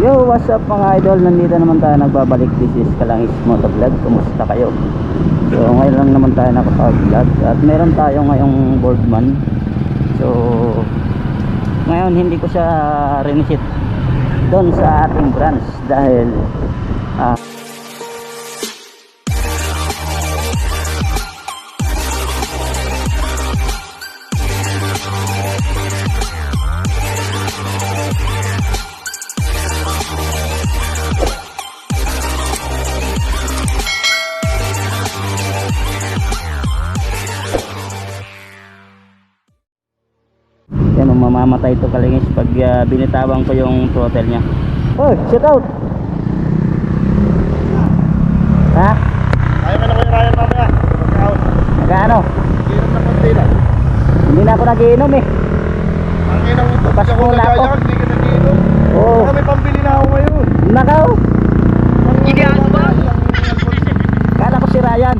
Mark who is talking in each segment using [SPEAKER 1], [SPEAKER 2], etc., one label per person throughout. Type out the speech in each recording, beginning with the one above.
[SPEAKER 1] Yo, what's up mga idol? Nandito naman tayo nagbabalik. This is Kalangis Motovlog. Kumusta kayo? So, ngayon lang naman tayo nakapag-vlog. At meron tayo ngayong boardman. So, ngayon hindi ko siya rinisit doon sa ating branch dahil ah, yan mamamatay to kalingis pag ah, binitawan ko yung throttle niya. Oh, shoot out! Ha?
[SPEAKER 2] Ayaw na ko yung Ryan mamaya. Pagkaon.
[SPEAKER 1] Magkano?
[SPEAKER 2] Inom na konti lang.
[SPEAKER 1] Hindi na ako nagiinom eh.
[SPEAKER 2] Ang inang ito. Hindi ako
[SPEAKER 1] muna ako.
[SPEAKER 2] Hindi ka nag-inom.
[SPEAKER 1] Oo.
[SPEAKER 2] Baka may pambili na ako ngayon.
[SPEAKER 1] Nakaw!
[SPEAKER 2] Hindi ano ba?
[SPEAKER 1] Kala ko si Ryan.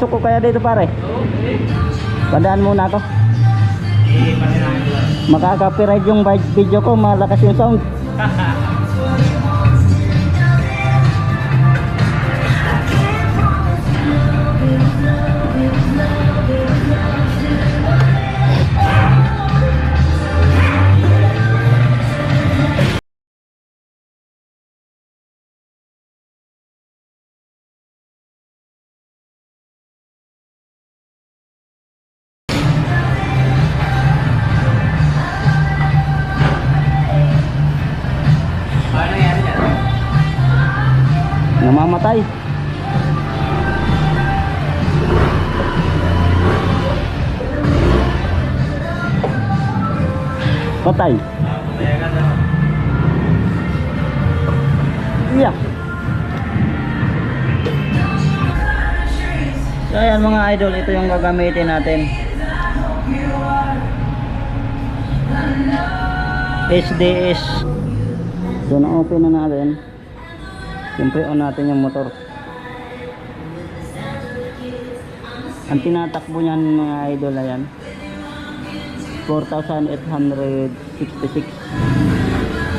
[SPEAKER 1] Suko kaya dito pare. Padaan muna ako. Makaka-copyright yung video ko, malakas yung sound. Namamatay. Patay. Yeah. So ayan mga idol, ito yung gagamitin natin. SDS. So na-open na natin. Siyempre on natin yung motor. Ang tinatakbo niyan mga idol na yan 4,866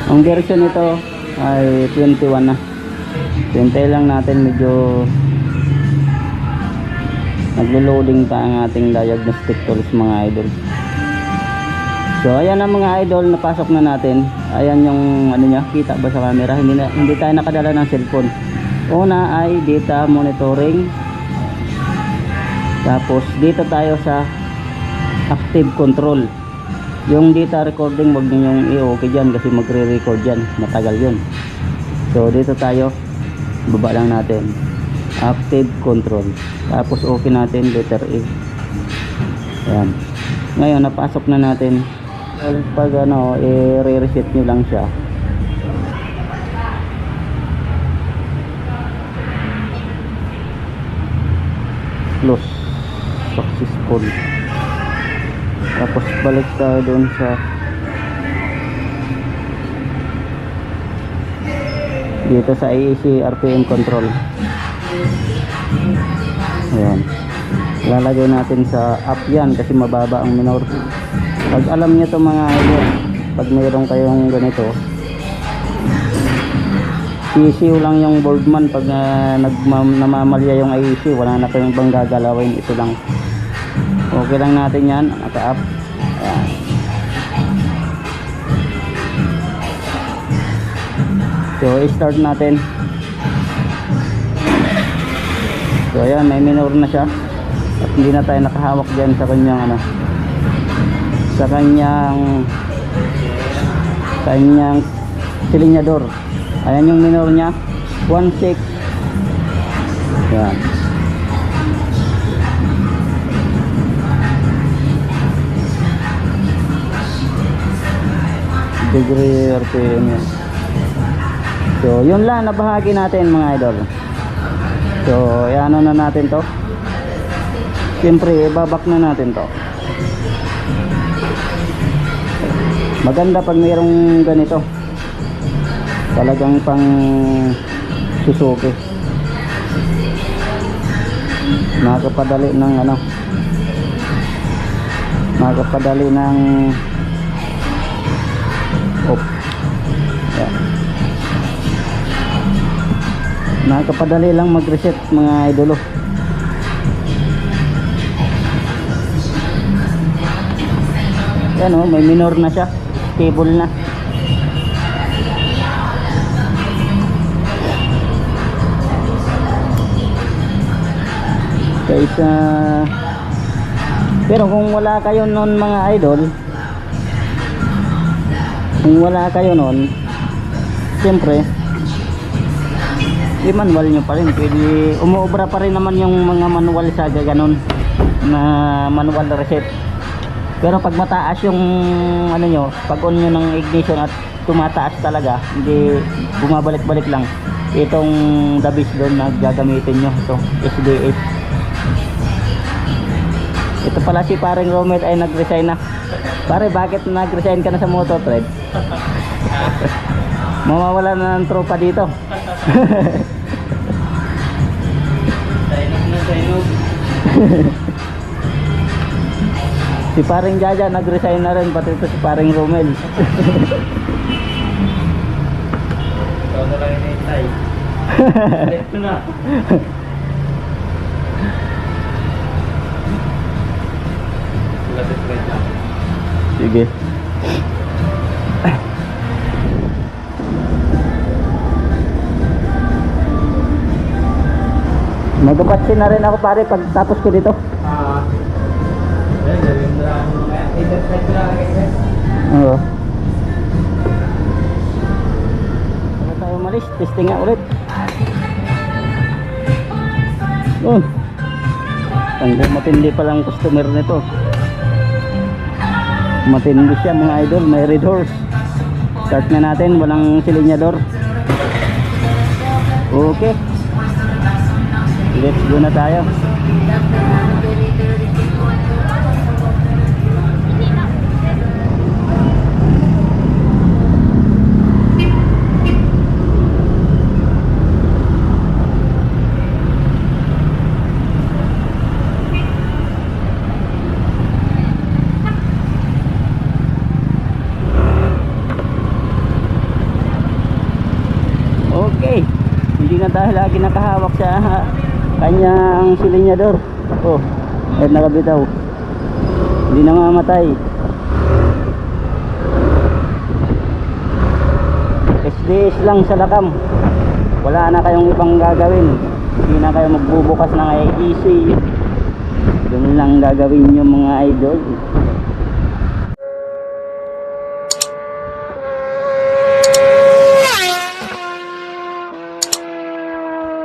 [SPEAKER 1] Ang version nito ay 21 na Hintay lang natin medyo naglo-loading pa ang ating diagnostic tools mga idol So ayan na mga idol, napasok na natin. Ayan yung ano niya, kita ba sa camera? Hindi na hindi tayo nakadala ng cellphone. Una ay data monitoring. Tapos dito tayo sa active control. Yung data recording wag niyo yung i-okay diyan kasi magre-record diyan, matagal 'yun. So dito tayo baba lang natin. Active control. Tapos okay natin letter A. Ayan. Ngayon napasok na natin pag ano, i-reset nyo lang siya. Close. Successful. Tapos balik tayo doon sa dito sa AEC RPM control. Ayan. Lalagay natin sa up yan kasi mababa ang minor pag alam niyo to mga idol pag mayroon kayong ganito ECU lang yung boardman pag uh, nagmam, namamalya yung IEC wala na kayong bang gagalawin ito lang okay lang natin yan naka up ayan so i-start natin So ayan, may minor na siya. At hindi na tayo nakahawak dyan sa kanyang ano. Sa kanyang kanyang silinyador. Ayan yung minor niya. 1.6. Yan. Degree RPM yan. So, yun lang nabahagi natin mga idol. So, ano na natin to. Siyempre, ibabak na natin to. Maganda pag mayroong ganito. Talagang pang susuki. Nakakapadali ng ano. Nakakapadali ng op. Yeah. Nakakapadali lang mag-reset mga idolo. Yan oh, may minor na siya. Stable na. Kaysa Pero kung wala kayo noon mga idol, kung wala kayo noon, siyempre, i-manual nyo pa rin. Pwede, umuobra pa rin naman yung mga manual sa gaganon na manual reset. Pero pag mataas yung ano nyo, pag on nyo ng ignition at tumataas talaga, hindi bumabalik-balik lang. Itong dabis doon na gagamitin nyo. Ito, SDS. Ito pala si paring Romet ay nag-resign na. Pare, bakit nag-resign ka na sa motor trade? Mawawala na ng tropa dito. si paring Jaja nag-resign na rin pati ito si paring Romel.
[SPEAKER 2] Ikaw na lang inintay. Ito na.
[SPEAKER 1] Sige. Magpapatsin na rin ako pare pag tapos ko dito.
[SPEAKER 2] Ah.
[SPEAKER 1] Oo. Ano tayo umalis? Testing nga ulit. Oh. Hanggang matindi pa lang customer nito. Matindi siya mga idol. May red horse. Start na natin. Walang silinyador. Okay. Let's go na tayo. Okay. Hindi na dahil lagi nakahawak sa kanyang silinyador. Oh, ay nakabitaw. Hindi na mamatay. SDS lang sa lakam. Wala na kayong ibang gagawin. Hindi na kayo magbubukas ng IEC. Yun lang gagawin nyo mga idol.